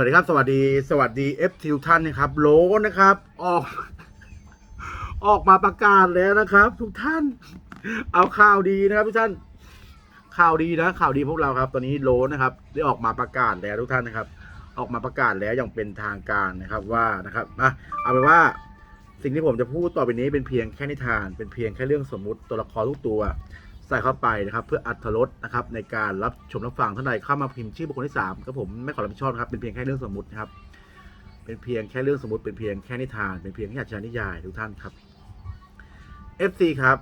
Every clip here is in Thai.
วัสดีครับ สวัสดีสวัสดีเอฟทิวท่านนะครับโลนะครับ ออก ออกมาประกาศแล้วนะครับ ทุกท่าน เอาข่าวดีนะครับ ทุกท่านข่าวดีนะข่าวดีพวกเราครับ ตอนนี้โลนะครับ ได้ออกมาประกาศแล้วทุกท่านนะครับ ออกมาประกาศแล้วอย่างเป็นทางการนะครับว่านะครับอะเอาเป็นว่า สิ่งที่ผมจะพูดต่อไปนี้เป็นเพียงแค่นิทาน เป็นเพียงแค่เรื่องสมมุติตัวละครทุกตัว ใส่เข้าไปนะครับ เพื่ออัธรสนะครับในการรับชมรับฟังท่านใดเข้ามาพิมพ์ชื่อบุคคลที่สามก็ผมไม่ขอรับผิดชอบครับเป็นเพียงแค่เรื่องสมมตินะครับ เป็นเพียงแค่เรื่องสมมติเป็นเพียงแค่นิทาน เป็นเพียงแค่อาชญานิยายทุกท่านครับ FC ครับ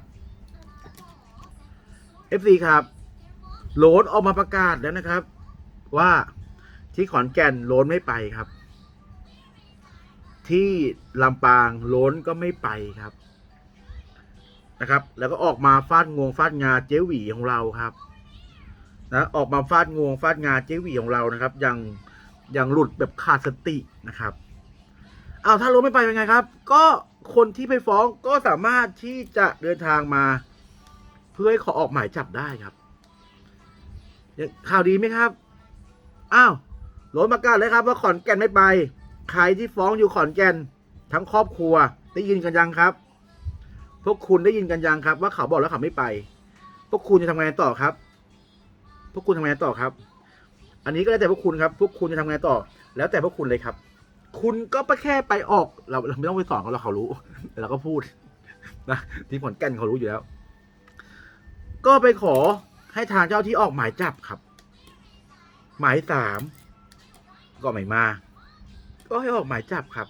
FC ครับโหลนออกมาประกาศแล้วนะครับ ว่าที่ขอนแก่นโหลนไม่ไปครับ ที่ลำปางโหลนก็ไม่ไปครับ นะครับ แล้วก็ออกมาฟาดงวงฟาดงาเจ๊หวีของเราครับนะออกมาฟาดงวงฟาดงาเจ๊หวีของเรานะครับ ยังยังหลุดแบบขาดสตินะครับอ้าวถ้ารู้ไม่ไปเป็นไงครับ ก็คนที่ไปฟ้องก็สามารถที่จะเดินทางมา เพื่อให้ขอออกหมายจับได้ครับข่าวดีไหมครับอ้าวโหลดประกาศเลยครับ ว่าขอนแก่นไม่ไป ใครที่ฟ้องอยู่ขอนแก่นทั้งครอบครัว ได้ยินกันยังครับ พวกคุณได้ยินกันยังครับ ว่าเขาบอกแล้วเขาไม่ไป พวกคุณจะทำไงต่อครับ พวกคุณทำไงต่อครับ อันนี้ก็แล้วแต่พวกคุณครับ พวกคุณจะทำไงต่อ แล้วแต่พวกคุณเลยครับ คุณก็ไปแค่ไปออก เราเราไม่ต้องไปสอนเขาเราเขารู้แต่เราก็พูดนะที่ขอนแก่นเขารู้อยู่แล้ว ก็ไปขอให้ทางเจ้าที่ออกหมายจับครับ หมายสามก็ไม่มา ก็ให้ออกหมายจับครับ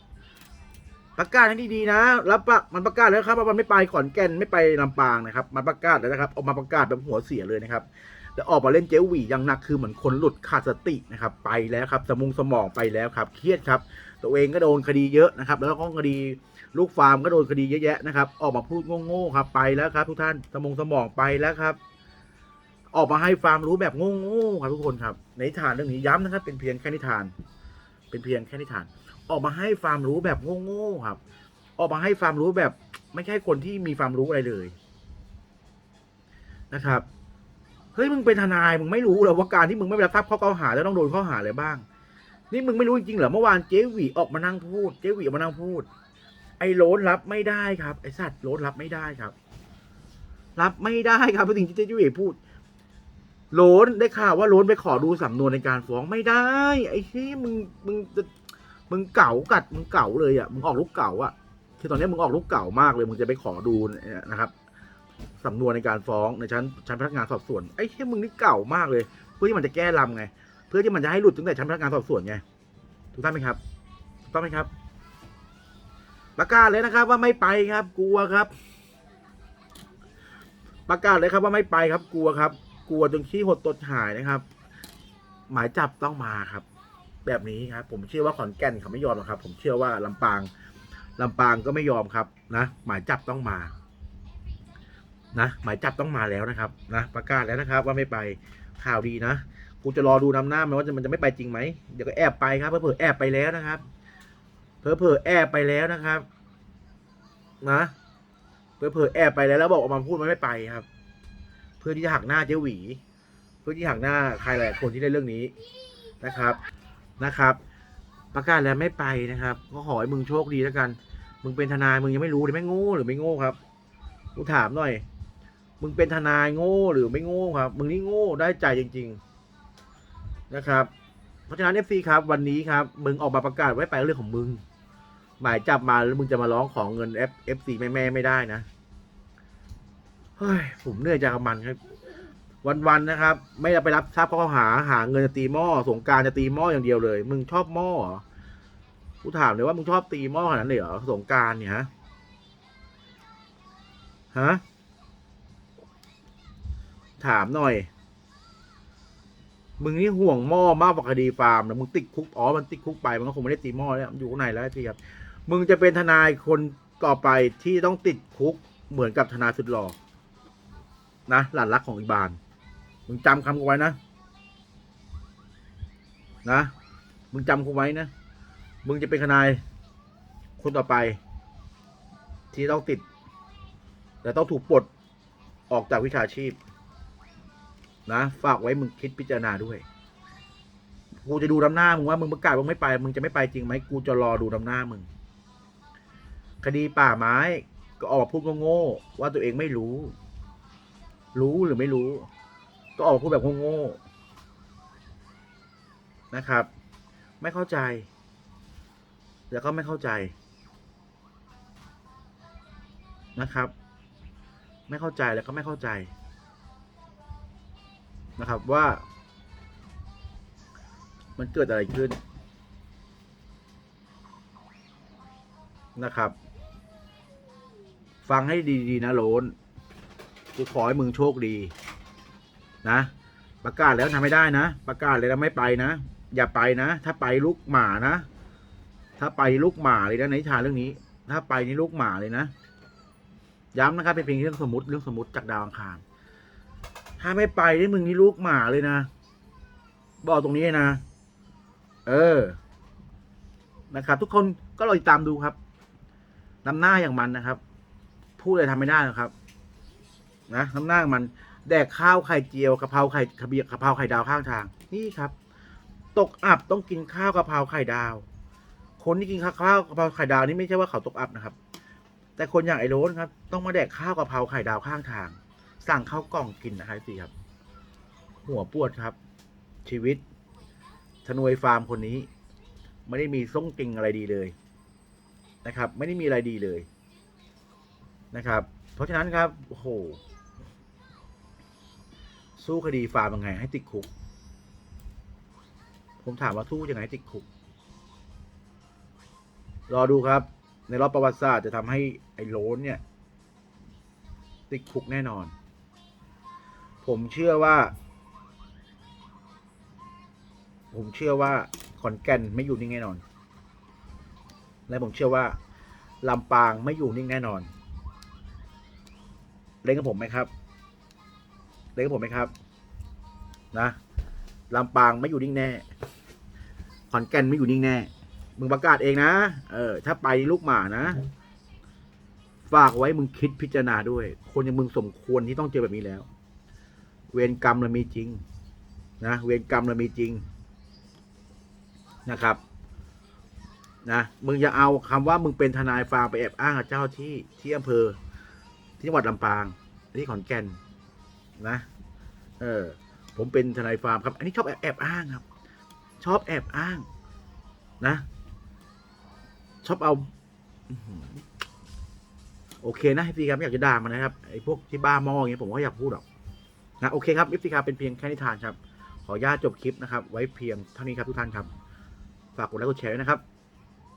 ประกาศให้ดีๆนะรับปะมันประกาศแล้วครับว่ามันไม่ไปขอนแก่นไม่ไปลำปางนะครับ มันประกาศแล้วนะครับออกมาประกาศแบบหัวเสียเลยนะครับแล้วออกมาเล่นเจลหวีอย่างหนักคือเหมือนคนหลุดขาดสตินะครับ ไปแล้วครับสมองสมองไปแล้วครับเครียดครับ ตัวเองก็โดนคดีเยอะนะครับ แล้วก็คดีลูกฟาร์มก็โดนคดีเยอะแยะนะครับ ออกมาพูดโง่ๆครับ ไปแล้วครับ ทุกท่านสมองสมองไปแล้วครับ ออกมาให้ความรู้แบบโง่ๆครับทุกคนครับในทานเรื่องนี้ย้ำนะครับ เป็นเพียงแค่นิทาน เป็นเพียงแค่นิทาน ออกมาให้ความรู้แบบโง่ๆครับ ออกมาให้ความรู้แบบไม่ใช่คนที่มีความรู้อะไรเลย นะครับเฮ้ยมึงเป็นทนายมึงไม่รู้เหรอว่าการที่มึงไม่ไปรับทราบข้อกล่าวหาแล้วต้องโดนข้อหาอะไรบ้าง นี่มึงไม่รู้จริงๆเหรอเมื่อวานเจ๊หวีออกมานั่งพูด เจ๊หวีออกมานั่งพูด ไอ้โลนรับไม่ได้ครับไอ้สัตว์โลนรับไม่ได้ครับ รับไม่ได้ครับเพราะสิ่งที่เจ๊หวีพูด โลนได้ข่าวว่าโลนไปขอดูสำนวนในการฟ้องไม่ได้ ไอ้ที่มึงมึงจะมึงเก่ากัดมึงเก่าเลยอะมึงออกลูกเก่าอะคือตอนนี้มึงออกลูกเก่ามากเลยมึงจะไปขอดูนะครับสำนวนในการฟ้องในชั้นชั้นพนักงานสอบสวนไอ้ที่มึงนี่เก่ามากเลย เพื่อที่มันจะแก้ลำไง เพื่อที่มันจะให้หลุดตั้งแต่ชั้นพนักงานสอบสวนไงถูกต้องไหมครับถูกต้องไหมครับประกาศเลยนะครับ ว่าไม่ไปครับ กลัวครับ ประกาศเลยครับว่าไม่ไปครับ กลัวครับ กลัวจนขี้หดตดหายนะครับ หมายจับต้องมาครับ แบบนี้ครับ ผมเชื่อว่าขอนแก่นเขาไม่ยอมหรอกครับ ผมเชื่อว่าลำปางลำปางก็ไม่ยอมครับนะหมายจับต้องมานะหมายจับต้องมาแล้วนะครับนะประกาศแล้วนะครับ ว่าไม่ไปข่าวดีนะกูจะรอดูนำหน้ามันว่ามันจะไม่ไปจริงไหมเดี๋ยวก็แอบไปครับเผื่อแอบไปแล้วนะครับเผื่อๆแอบไปแล้วนะครับ นะเผื่อๆแอบไปแล้วแล้วบอกออกมาพูดมันไม่ไปครับ พื่อที่จะหักหน้าเจ๊หวี เพื่อที่หักหน้าใครหลายคนที่ได้เรื่องนี้นะครับนะครับ ประกาศแล้วไม่ไปนะครับ ก็ขอให้มึงโชคดีแล้วกัน มึงเป็นทนายมึงยังไม่รู้เลยไม่โง่หรือไม่โง่ครับกูถามหน่อย มึงเป็นทนายโง่หรือไม่โง่ครับ มึงนี่โง่ได้ใจจริง ๆนะครับ เพราะฉะนั้นเอฟซีครับวันนี้ครับ มึงออกมาประกาศไว้ไปเรื่องของมึง หมายจับมาแล้วมึงจะมาร้องของเงินเอฟเอฟซีแม่แม่ไม่ได้นะ เฮ้ยผมเหนื่อยจากมันครับ วันๆนะครับ ไม่ได้ไปรับทราบข้อหาหาเงินจะตีหม้อสงการจะตีหม้ออย่างเดียวเลย มึงชอบหม้อเหรอกูถามเลยว่ามึงชอบตีหม้อขนาดนั้นเลยเหรอสงการเนี่ยฮะฮะถามหน่อย มึงนี่ห่วงหม้อมากกว่าคดีฟาร์มนะมึงติดคุกอ๋อมันติดคุกไปมันก็คงไม่ได้ตีหม้อแล้วมันอยู่ข้างในแล้วพี่ครับ มึงจะเป็นทนายคนต่อไปที่ต้องติดคุกเหมือนกับทนายสุดหล่อ นะหลานรักของอีบานมึงจำคำกูไว้นะ นะ มึงจำกูไว้นะ มึงจะเป็นทนาย คนต่อไป ที่ต้องติด แต่ต้องถูกปลดออกจากวิชาชีพ นะ ฝากไว้มึงคิดพิจารณาด้วย กูจะดูน้ำหน้ามึงว่ามึงประกาศว่าไม่ไป มึงจะไม่ไปจริงไหมกูจะรอดูน้ำหน้ามึง คดีป่าไม้ ก็ออกพูดโง่ๆว่าตัวเองไม่รู้ รู้หรือไม่รู้ ก็ออกพูดแบบโง่ๆนะครับ ไม่เข้าใจ แล้วก็ไม่เข้าใจนะครับ ไม่เข้าใจแล้วก็ไม่เข้าใจนะครับว่า มันเกิดอะไรขึ้นนะครับ ฟังให้ดี ๆ นะโลน กูขอให้มึงโชคดี นะ ประกาศแล้วทำไม่ได้นะ ประกาศเลยแล้วไม่ไปนะ อย่าไปนะ ถ้าไปลูกหมานะ ถ้าไปลูกหมาเลยนะในทานเรื่องนี้ ถ้าไปนี่ลูกหมาเลยนะ ย้ำนะครับเป็นเพียงเรื่องสมมติเรื่องสมมติจากดาวอังคาร ถ้าไม่ไปนี่มึงนี่ลูกหมาเลยนะ บอกตรงนี้นะ เออ นะครับ ทุกคนก็รอติดตามดูครับนำหน้าอย่างมันนะครับ พูดอะไรทำไม่ได้หรอกครับ นะน้ำหน้ามันแดกข้าวไข่เจียวกะเพราไข่กะเบียกะเพราไข่ดาวข้างทาง นี่ครับ ตกอับต้องกินข้าวกะเพราไข่ดาว คนที่กินข้าวกะเพราไข่ดาวนี่ไม่ใช่ว่าเขาตกอับนะครับ แต่คนอย่างไอ้โรนครับ ต้องมาแดกข้าวกะเพราไข่ดาวข้างทาง สั่งข้าวกล่องกินนะครับสิครับ หัวปวดครับ ชีวิตธนวยฟาร์มคนนี้ ไม่ได้มีส่งติงอะไรดีเลยนะครับ ไม่ได้มีอะไรดีเลยนะครับ เพราะฉะนั้นครับโอ้โห สู้คดีฟาร์มยังไงให้ติดคุก ผมถามว่าสู้ยังไงติดคุก รอดูครับ ในรอบประวัติศาสตร์จะทำให้ไอ้โลนเนี่ย ติดคุกแน่นอน ผมเชื่อว่า ผมเชื่อว่าขอนแก่นไม่อยู่นิ่งแน่นอน และผมเชื่อว่าลำปางไม่อยู่นิ่งแน่นอน เล่นกับผมไหมครับ เล่นกับผมไหมครับ นะลำปางไม่อยู่นิ่งแน่ ขอนแก่นไม่อยู่นิ่งแน่ มึงประกาศเองนะ เออ ถ้าไปลูกหมานะ ฝากไว้มึงคิดพิจารณาด้วย คนอย่างมึงสมควรที่ต้องเจอแบบนี้แล้ว เวรกรรมเรามีจริง นะ เวรกรรมเรามีจริง นะครับ นะ มึงอย่าเอาคำว่ามึงเป็นทนายฟาร์มไปแอบอ้างกับเจ้าที่ที่อำเภอ ที่จังหวัดลำปางที่ขอนแก่น นะ เออ ผมเป็นทนายฟาร์มครับ อันนี้ชอบแอบแอบอ้างครับ ชอบแอบอ้าง นะ ชอบเอาโอเคนะพี่ครับไม่อยากจะด่ามันนะครับไอ้พวกที่บ้ามออย่างเงี้ยผมก็อยากพูดหรอกนะโอเคครับพี่ครับเป็นเพียงแค่นิทานครับ ขออนุญาตจบคลิปนะครับ ไว้เพียงเท่านี้ครับทุกท่านครับ ฝากกดไลค์กดแชร์ด้วยนะครับ